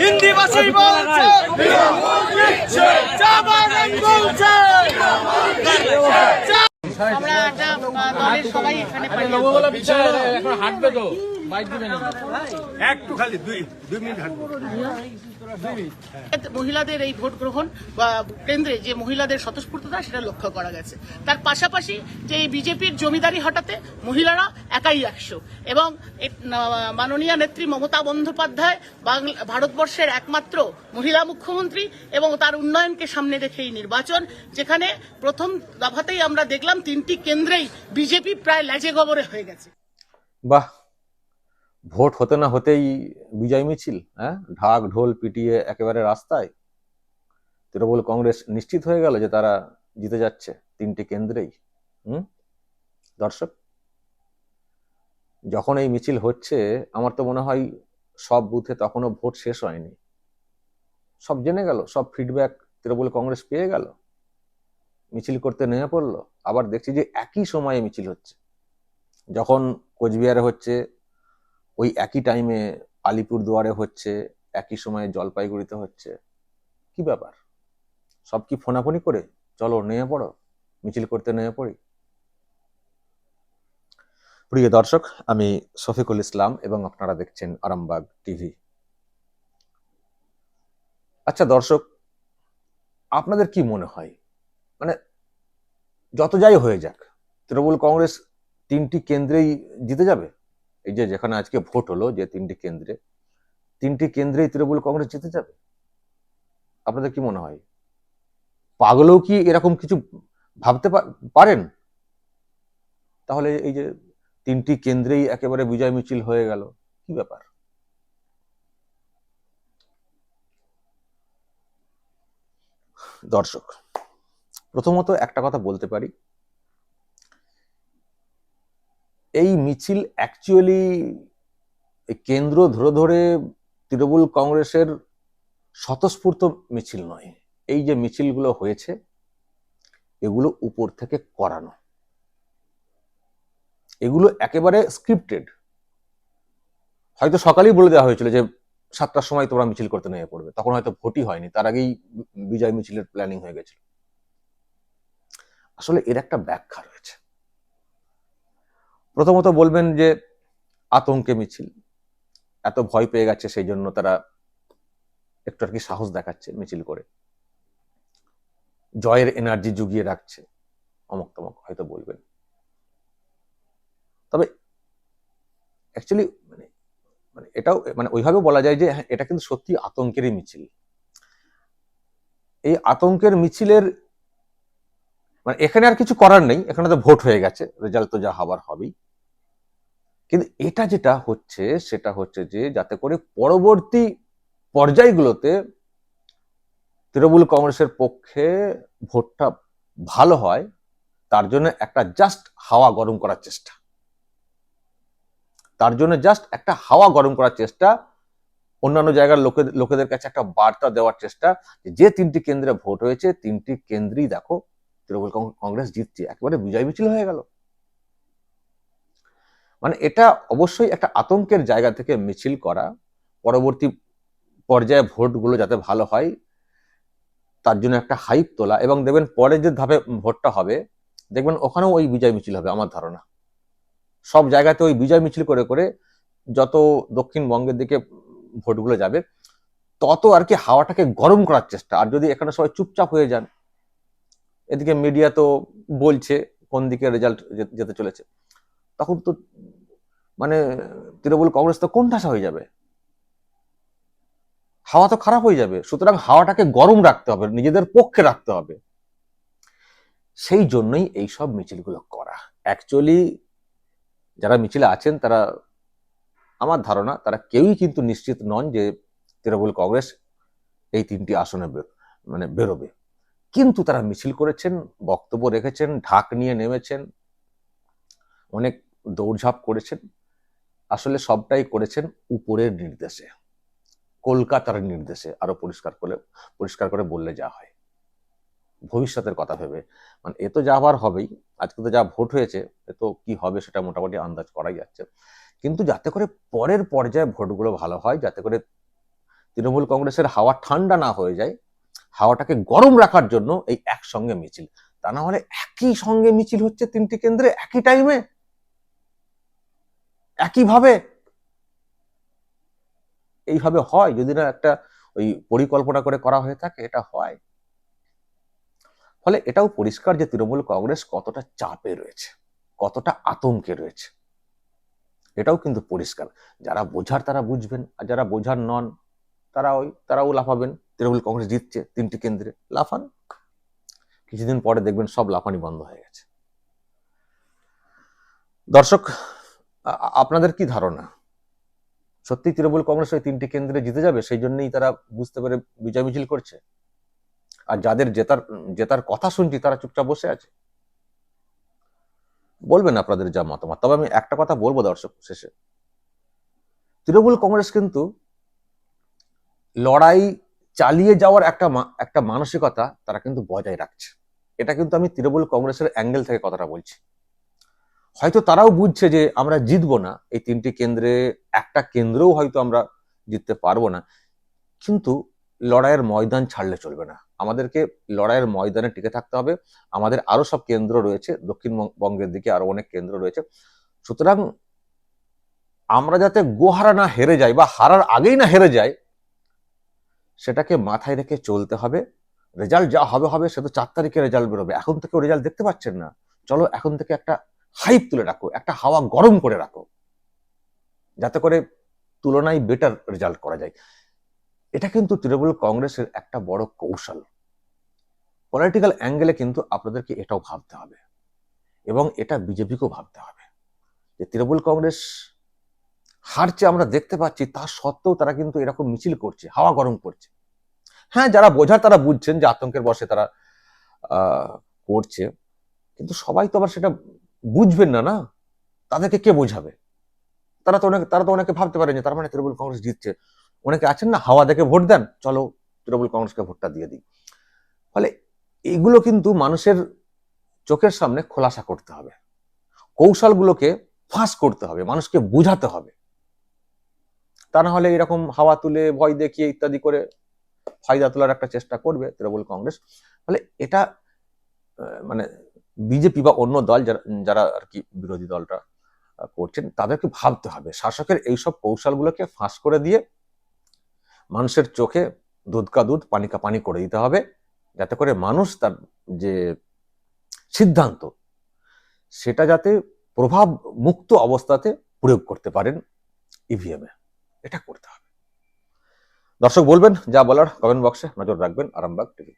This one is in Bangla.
হিন্দি ভাষী বলছে। আমরা একটা দলের সবাই এখানে পাই একটু খালি দুই দুই মিনিট মহিলাদের এই ভোট গ্রহণ বা কেন্দ্রে যে মহিলাদের স্বতঃস্ফূর্ততা সেটা লক্ষ্য করা গেছে। তার পাশাপাশি যে এই বিজেপির জমিদারি হটাতে মহিলারা একাই একশো। এবং মাননীয় নেত্রী মমতা বন্দ্যোপাধ্যায় বাংলা ভারতবর্ষের একমাত্র মহিলা মুখ্যমন্ত্রী এবং তার উন্নয়নকে সামনে রেখেই নির্বাচন যেখানে প্রথম দফাতেই আমরা দেখলাম তিনটি কেন্দ্রেই বিজেপি প্রায় লেজে গবরে হয়ে গেছে। বাহ ভোট হতে না হতেই বিজয় মিছিল হ্যাঁ? ঢাক ঢোল পিটিয়ে একেবারে রাস্তায় তৃণমূল কংগ্রেস নিশ্চিত হয়ে গেল যে তারা জিতে যাচ্ছে তিনটি কেন্দ্রেই, হুম? দর্শক, যখন এই মিছিল হচ্ছে, আমার তো মনে হয় সব বুথে তখনও ভোট শেষ হয়নি। সব জেনে গেল, সব ফিডব্যাক তৃণমূল কংগ্রেস পেয়ে গেল। মিছিল করতে নেমে পড়ল। আবার দেখছি যে একই সময়ে মিছিল হচ্ছে। যখন কোচবিহারে হচ্ছে ওই একই টাইমে আলিপুর দুয়ারে হচ্ছে, একই সময়ে জলপাইগুড়িতে হচ্ছে। কি ব্যাপার? সব কি ফোনাফোনি করে? চলো নেমে পড়ো, মিছিল করতে নেমে পড়ি। প্রিয় দর্শক, আমি শফিকুল ইসলাম এবং আপনারা দেখছেন আরামবাগ টিভি। আচ্ছা দর্শক, আপনাদের কি মনে হয়? মানে যত যাই হয়ে যাক, তৃণমূল কংগ্রেস তিনটি কেন্দ্রেই জিতে যাবে? এই যে যেখানে আজকে ভোট হলো যে তিনটি কেন্দ্রে, তিনটি কেন্দ্রেই তৃণমূল কংগ্রেস জিতে যাবে? আপনাদের কি মনে হয়? পাগলেও কি এরকম কিছু ভাবতে পারেন? তাহলে এই যে তিনটি কেন্দ্রেই একেবারে বিজয় মিছিল হয়ে গেল, কি ব্যাপার? দর্শক, প্রথমত একটা কথা বলতে পারি। এই মিছিল অ্যাকচুয়ালি কেন্দ্র ধরে ধরে তৃণমূল কংগ্রেসের স্বতঃস্ফূর্ত মিছিল নয়। এই যে মিছিলগুলো হয়েছে, এগুলো উপর থেকে করানো। এগুলো একেবারে স্ক্রিপ্টেড হয়তো সকালেই বলে দেওয়া হয়েছিল যে সাতটার সময় তোমরা মিছিল করতে নেমে পড়বে। তখন হয়তো ভোটই হয়নি, তার আগেই বিজয় মিছিলের প্ল্যানিং হয়ে গেছিল। আসলে এর একটা ব্যাখ্যা রয়েছে। প্রথমত বলবেন যে আতঙ্কে মিছিল। এত ভয় পেয়ে গেছে সেই জন্য তারা একটু আর কি সাহস দেখাচ্ছে মিছিল করে। জয়ের এনার্জি জুগিয়ে রাখছে অমক তমক হয়তো বলবেন। তবে অ্যাকচুয়ালি মানে মানে এটাও মানে ওইভাবে বলা যায় যে হ্যাঁ, এটা কিন্তু সত্যি আতঙ্কেরই মিছিল। এই আতঙ্কের মিছিলের মানে এখানে আর কিছু করার নেই, এখানে তো ভোট হয়ে গেছে রেজাল্ট তো যা হবার হবেই। কিন্তু এটা যেটা হচ্ছে, সেটা হচ্ছে যে যাতে করে পরবর্তী পর্যায়গুলোতে তৃণমূল কংগ্রেসের পক্ষে ভোটটা ভালো হয়, তার জন্য একটা জাস্ট হাওয়া গরম করার চেষ্টা। তার জন্য জাস্ট একটা হাওয়া গরম করার চেষ্টা, অন্যান্য জায়গার লোকেদের লোকেদের কাছে একটা বার্তা দেওয়ার চেষ্টা যে যে তিনটি কেন্দ্রে ভোট হয়েছে, তিনটি কেন্দ্রেই দেখো তৃণমূল কংগ্রেস জিতছে, একেবারে বিজয় মিছিল হয়ে গেল। মানে এটা অবশ্যই একটা আতঙ্কের জায়গা থেকে মিছিল করা, পরবর্তী পর্যায়ে ভোটগুলো যাতে ভালো হয়, তার জন্য একটা হাইপ তোলা এবং দেখবেন পরে যে ধাপে ভোটটা হবে, দেখবেন ওখানেও ওই বিজয় মিছিল হবে আমার ধারণা। সব জায়গাতে ওই বিজয় মিছিল করে করে যত দক্ষিণবঙ্গের দিকে ভোটগুলো যাবে, তত আর কি হাওয়াটাকে গরম করার চেষ্টা। আর যদি এখানে সবাই চুপচাপ হয়ে যান এদিকে মিডিয়া তো বলছে কোন দিকে রেজাল্ট যেতে চলেছে। তখন তো মানে তৃণমূল কংগ্রেস তো কোণঠাসা হয়ে যাবে। হাওয়া তো খারাপ হয়ে যাবে। সুতরাং হাওয়াটাকে গরম রাখতে হবে, নিজেদের পক্ষে রাখতে হবে। সেই জন্যই এই সব মিছিলগুলো করা। অ্যাকচুয়ালি যারা মিছিলে আছেন, তারা আমার ধারণা, তারা কেউই কিন্তু নিশ্চিত নন যে তৃণমূল কংগ্রেস এই তিনটি আসনে মানে বেরোবে। কিন্তু তারা মিছিল করেছেন, বক্তব্য রেখেছেন, ঢাক নিয়ে নেমেছেন, অনেক দৌড়ঝাঁপ করেছেন। আসলে সবটাই করেছেন উপরের নির্দেশে। কলকাতার নির্দেশে আরও পরিষ্কার করে পরিষ্কার করে বললে যা হয়। ভবিষ্যতের কথা ভেবে। মানে এ তো যা আবার হবেই, আজকে তো যা ভোট হয়েছে, এ তো কি হবে সেটা মোটামুটি আন্দাজ করাই যাচ্ছে। কিন্তু যাতে করে পরের পর্যায়ে ভোটগুলো ভালো হয়, যাতে করে তৃণমূল কংগ্রেসের হাওয়া ঠান্ডা না হয়ে যায় হাওয়াটাকে গরম রাখার জন্য এই একসঙ্গে মিছিল। তা না হলে একই সঙ্গে মিছিল হচ্ছে তিনটি কেন্দ্রে, একই টাইমে একইভাবে? এইভাবে হয়? যদি না একটা ওই পরিকল্পনা করে করা হয়ে থাকে, এটা হয়। ফলে এটাও পরিষ্কার যে তৃণমূল কংগ্রেস কতটা চাপে রয়েছে, কতটা আতঙ্কে রয়েছে, এটাও কিন্তু পরিষ্কার। যারা বোঝার তারা বুঝবেন, আর যারা বোঝার নন, তারা ওই, তারাও লাফাবেন। তৃণমূল কংগ্রেস জিতছে, তিনটি কেন্দ্রে লাফান। কিছুদিন পরে দেখবেন সব লাফানি বন্ধ হয়ে গেছে। দর্শক আপনাদের কি ধারণা? সত্যি তৃণমূল কংগ্রেস ওই তিনটি কেন্দ্রে জিতে যাবে? সেই জন্যই তারা বুঝতে পেরে বিজয় মিছিল করছে। আর যাদের জেতার জেতার কথা শুনছি, তারা চুপচাপ বসে আছে। বলবেন আপনাদের যা মতামত। তবে আমি একটা কথা বলব দর্শক শেষে। তৃণমূল কংগ্রেস কিন্তু লড়াই চালিয়ে যাওয়ার একটা একটা মানসিকতা তারা কিন্তু বজায় রাখছে। এটা কিন্তু আমি তৃণমূল কংগ্রেসের অ্যাঙ্গেল থেকে কথাটা বলছি। হয়তো তারাও বুঝছে যে আমরা জিতবো না, এই তিনটি কেন্দ্রে একটা কেন্দ্রেও হয়তো আমরা জিততে পারব না। কিন্তু লড়াইয়ের ময়দান ছাড়লে চলবে না। আমাদেরকে লড়াইয়ের ময়দানে টিকে থাকতে হবে। আমাদের আরও সব কেন্দ্র রয়েছে, দক্ষিণবঙ্গের দিকে আরও অনেক কেন্দ্র রয়েছে। সুতরাং আমরা যাতে গোহারা না হেরে যাই বা হারার আগেই না হেরে যাই সেটাকে মাথায় রেখে চলতে হবে। রেজাল্ট যা হবে হবে, সে তো চার তারিখে রেজাল্ট বেরোবে। এখন থেকে রেজাল্ট দেখতে পাচ্ছেন না। চলো এখন থেকে একটা হাইপ তুলে রাখো, একটা হাওয়া গরম করে রাখো। যাতে করে তুলনায় বেটার রেজাল্ট করা যায়। এটা কিন্তু তৃণমূল কংগ্রেসের একটা বড় কৌশল। পলিটিক্যাল অ্যাঙ্গেলে কিন্তু আপনাদেরকে এটাও ভাবতে হবে। এবং এটা বিজেপিকেও ভাবতে হবে যে তৃণমূল কংগ্রেস হারছে আমরা দেখতে পাচ্ছি, তা সত্ত্বেও তারা কিন্তু এরকম মিছিল করছে, হাওয়া গরম করছে। হ্যাঁ যারা বোঝার তারা বুঝছেন যে আতঙ্কের বসে তারা করছে। কিন্তু সবাই তো আবার সেটা বুঝবেন না না? তাদেরকে কে বোঝাবে? তারা তো অনেকে, তারা তো অনেকে ভাবতে পারেন যে তার মানে তৃণমূল কংগ্রেস জিতছে। অনেকে আছেন না, হাওয়া দেখে ভোট দেন, চলো তৃণমূল কংগ্রেসকে ভোটটা দিয়ে দিই। ফলে এগুলো কিন্তু মানুষের চোখের সামনে খোলাসা করতে হবে। কৌশলগুলোকে ফাঁস করতে হবে, মানুষকে বোঝাতে হবে। তা না হলে এরকম হাওয়া তুলে, ভয় দেখিয়ে ইত্যাদি করে ফায়দা তোলার একটা চেষ্টা করবে তৃণমূল কংগ্রেস। ফলে এটা মানে বিজেপি বা অন্য দল যারা যারা আর কি বিরোধী দলটা করছেন, তাদেরকে ভাবতে হবে। শাসকের এইসব কৌশলগুলোকে ফাঁস করে দিয়ে মানুষের চোখে দুধ কা দুধ, পানি কা পানি করে দিতে হবে, যাতে করে মানুষ তার যে সিদ্ধান্ত, সেটা যাতে প্রভাব মুক্ত অবস্থাতে প্রয়োগ করতে পারেন ইভিএমে এটা করতে হবে। দর্শক বলবেন যা বলার কমেন্ট বক্সে নজর রাখবেন আরামবাগ টিভি